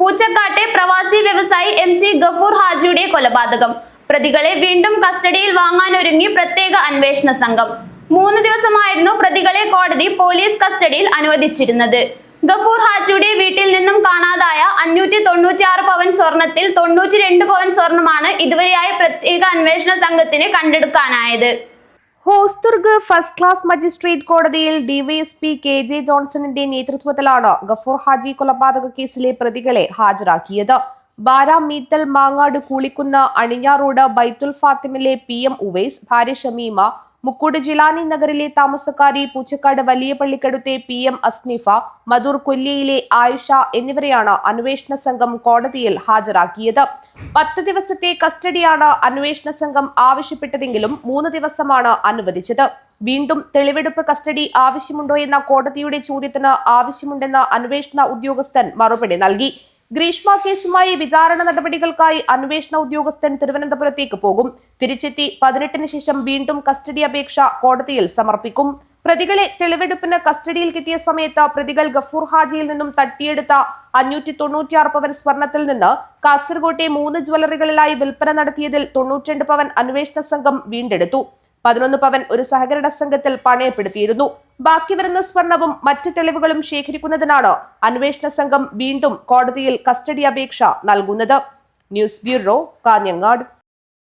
പൂച്ചക്കാട്ടെ പ്രവാസി വ്യവസായി M C Gafoor ഹാജിയുടെ കൊലപാതകം. പ്രതികളെ വീണ്ടും കസ്റ്റഡിയിൽ വാങ്ങാനൊരുങ്ങി പ്രത്യേക അന്വേഷണ സംഘം. മൂന്ന് ദിവസമായിരുന്നു പ്രതികളെ കോടതി പോലീസ് കസ്റ്റഡിയിൽ അനുവദിച്ചിരുന്നത്. ഗഫൂർ ഹാജിയുടെ വീട്ടിൽ നിന്നും കാണാതായ അഞ്ഞൂറ്റി തൊണ്ണൂറ്റി ആറ് പവൻ സ്വർണത്തിൽ തൊണ്ണൂറ്റി രണ്ട് പവൻ സ്വർണമാണ് ഇതുവരെയായി പ്രത്യേക അന്വേഷണ സംഘത്തിന് കണ്ടെടുക്കാനായത്. ഹോസ്ദുർഗ് ഫസ്റ്റ് ക്ലാസ് മജിസ്ട്രേറ്റ് കോടതിയിൽ ഡിവൈഎസ്പി കെ ജെ ജോൺസണിന്റെ നേതൃത്വത്തിലാണ് ഗഫൂർ ഹാജി കൊലപാതക കേസിലെ പ്രതികളെ ഹാജരാക്കിയത്. ബാര മീത്തൽ മാങ്ങാട് കൂളിക്കുന്ന് അണിഞ്ഞാറോഡ് ബൈത്തുൽ ഫാത്തിമിലെ പി എം ഉവൈസ് ഭാര്യ ഷമീമ മുക്കൂട് ജിലാനി നഗറിലെ താമസക്കാരി പൂച്ചക്കാട് വലിയ പള്ളിക്കടുത്തെ പി എം അസ്നിഫ മധൂർ കൊല്ലിയിലെ ആയിഷ എന്നിവരെയാണ് അന്വേഷണ സംഘം കോടതിയിൽ ഹാജരാക്കിയത്. പത്ത് ദിവസത്തെ കസ്റ്റഡിയാണ് അന്വേഷണ സംഘം ആവശ്യപ്പെട്ടതെങ്കിലും മൂന്ന് ദിവസമാണ് അനുവദിച്ചത്. വീണ്ടും തെളിവെടുപ്പ് കസ്റ്റഡി ആവശ്യമുണ്ടോ എന്ന കോടതിയുടെ ചോദ്യത്തിന് ആവശ്യമുണ്ടെന്ന് അന്വേഷണ ഉദ്യോഗസ്ഥൻ മറുപടി നൽകി. ഗ്രീഷ്മ കേസുമായി വിചാരണ നടപടികൾക്കായി അന്വേഷണ ഉദ്യോഗസ്ഥൻ തിരുവനന്തപുരത്തേക്ക് പോകും. തിരിച്ചെത്തി പതിനെട്ടിന് ശേഷം വീണ്ടും കസ്റ്റഡി അപേക്ഷ കോടതിയിൽ സമർപ്പിക്കും. പ്രതികളെ തെളിവെടുപ്പിന് കസ്റ്റഡിയിൽ കിട്ടിയ സമയത്ത് പ്രതികൾ ഗഫൂർ ഹാജിയിൽ നിന്നും തട്ടിയെടുത്ത അഞ്ഞൂറ്റി തൊണ്ണൂറ്റിയാറ് പവൻ സ്വർണത്തിൽ നിന്ന് കാസർകോട്ടെ മൂന്ന് ജ്വല്ലറികളിലായി വിൽപ്പന നടത്തിയതിൽ തൊണ്ണൂറ്റിരണ്ട് പവൻ അന്വേഷണ സംഘം വീണ്ടെടുത്തു. പതിനൊന്ന് പവൻ ഒരു സഹകരണ സംഘത്തിൽ പണയപ്പെടുത്തിയിരുന്നു. ബാക്കി വരുന്ന സ്വർണവും മറ്റ് തെളിവുകളും ശേഖരിക്കുന്നതിനാണ് അന്വേഷണ സംഘം വീണ്ടും കോടതിയിൽ കസ്റ്റഡി അപേക്ഷ നൽകുന്നത്. News bureau Kanhangad.